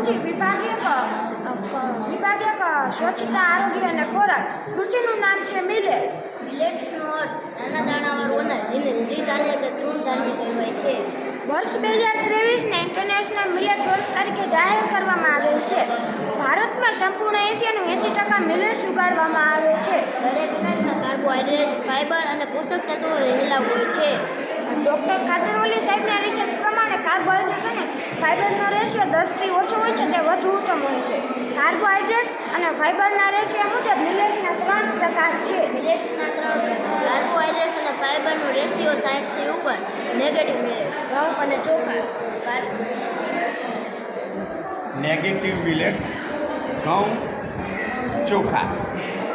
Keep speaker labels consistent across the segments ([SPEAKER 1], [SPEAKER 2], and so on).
[SPEAKER 1] કૃષિ વિભાગીય એક અ, અ, વિભાગ એક અ, સ્વચ્છતા આરોગ્ય અને ખોરાક. કૃષિનું નામ છે મિલેટ.
[SPEAKER 2] મિલેટ્સનો અર્થ નાના દાણાવાળું અનાજ જેને ત્રિધાન્ય કે તૃણધાન્ય કહેવાય છે.
[SPEAKER 1] વર્ષ બે હજાર ત્રેવીસને ઇન્ટરનેશનલ મિલેટ વર્ષ તરીકે જાહેર કરવામાં આવેલ છે. ભારતમાં સંપૂર્ણ એશિયાનું એંસી ટકા મિલેટ્સ ઉગાડવામાં આવે છે.
[SPEAKER 2] દરેક મિલેટમાં કાર્બોહાઈડ્રેટ્સ ફાઇબર અને પોષક તત્વો રહેલા હોય છે.
[SPEAKER 1] ડૉક્ટર ખાતરવલી સાહેબના ફાઇબરનો રેશિયો દસથી ઓછો હોય છે તે વધુ ઉત્તમ હોય છે. કાર્બોહાઈડ્રેટ્સ અને ફાઇબરના રેશિયો મુજબ મિલેટ્સના ત્રણ પ્રકાર છે.
[SPEAKER 2] મિલેટ્સના ત્રણ કાર્બોહાઈડ્રેટ્સ અને ફાઇબરનો રેશિયો સાઠથી ઉપર. નેગેટિવ મિલેટ ઘઉં અને ચોખા.
[SPEAKER 3] નેગેટિવ મિલેટ્સ ઘઉં ચોખા.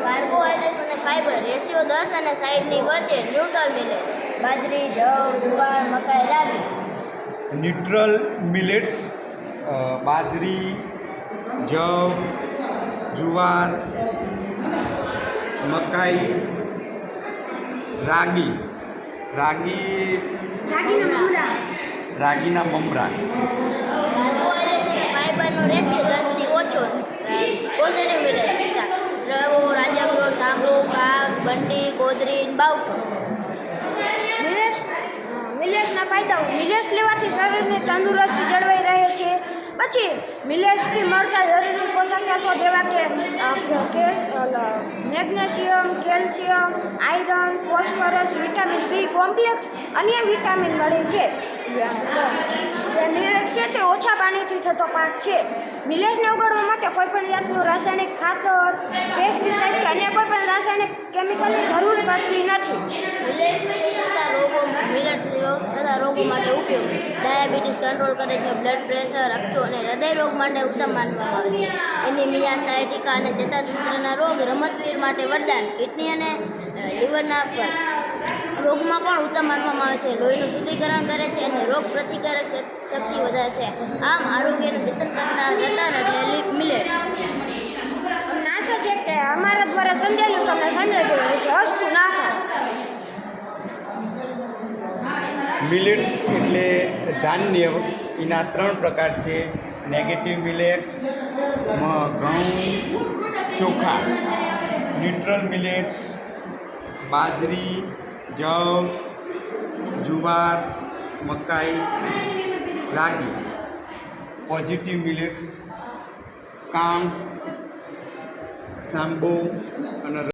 [SPEAKER 2] કાર્બોહાઈડ્રેટ્સ અને ફાઇબર રેશિયો દસ અને સાઠની વચ્ચે ન્યુટ્રલ મિલેટ્સ. બાજરી જવ જુવાર મકાઈ રાગી.
[SPEAKER 3] ન્યુટ્રલ મિલેટ્સ બાજરી જવ જુવાર મકાઈ રાગી. રાગી
[SPEAKER 1] રાગીના મમરા.
[SPEAKER 2] ફાઇબરનો રેશિયો દસથી ઓછો પોઝિટિવ મિલેટ્સ રવો રાજગરો સાંભળો પાક બંડી ગોદરી બાવઠો
[SPEAKER 1] મિલેટ્સ ફાયદાઓ મિલેટ્સ લેવાથી શરીરની તંદુરસ્તી જળવાઈ રહે છે. પછી, મિલેટ્સથી મળતા જરૂરી પોષક તત્વો જેવા કે magnesium, calcium, iron, phosphorus, vitamin B complex અન્ય વિટામિન મળે છે. મિલેટ્સ છે તે ઓછા પાણીથી થતો પાક છે. મિલેટ્સને ઉગાડવા માટે કોઈપણ જાતનું રાસાયણિક ખાતર પેસ્ટિસાઇડ કે અન્ય કોઈપણ રાસાયણિક કેમિકલની જરૂર પડતી નથી.
[SPEAKER 2] મિલેટ્સથી થતા રોગો રોગ માટે ઉપયોગ ડાયાબિટીસ કંટ્રોલ કરે છે બ્લડ પ્રેશર અપચો અને હૃદય રોગ માટે ઉત્તમ માનવામાં આવે છે. એનિમિયા સાયટિકા અને ચેતાતંત્રના રોગ રમતવીર માટે વરદાન. કિડની અને લીવરના પર રોગમાં પણ ઉત્તમ માનવામાં આવે છે. લોહીનું શુદ્ધિકરણ કરે છે અને રોગ પ્રતિકારક શક- શક્તિ વધારે છે. આમ આરોગ્યનું જતન કરતા રતન એટલે મિલેટ્સ.
[SPEAKER 1] અમને આશા છે કે અમારા દ્વારા સમજાયેલું તમને સમજાઈ છે. અસ્તુ ના
[SPEAKER 3] મિલેટ્સ એટલે ધાન્ય. એના ત્રણ પ્રકાર છે. નેગેટિવ મિલેટ્સ ઘઉં, ચોખા. ન્યુટ્રલ મિલેટ્સ, બાજરી, જવ, જુવાર, મકાઈ, રાગી. પોઝિટિવ મિલેટ્સ કામ સાંબો અને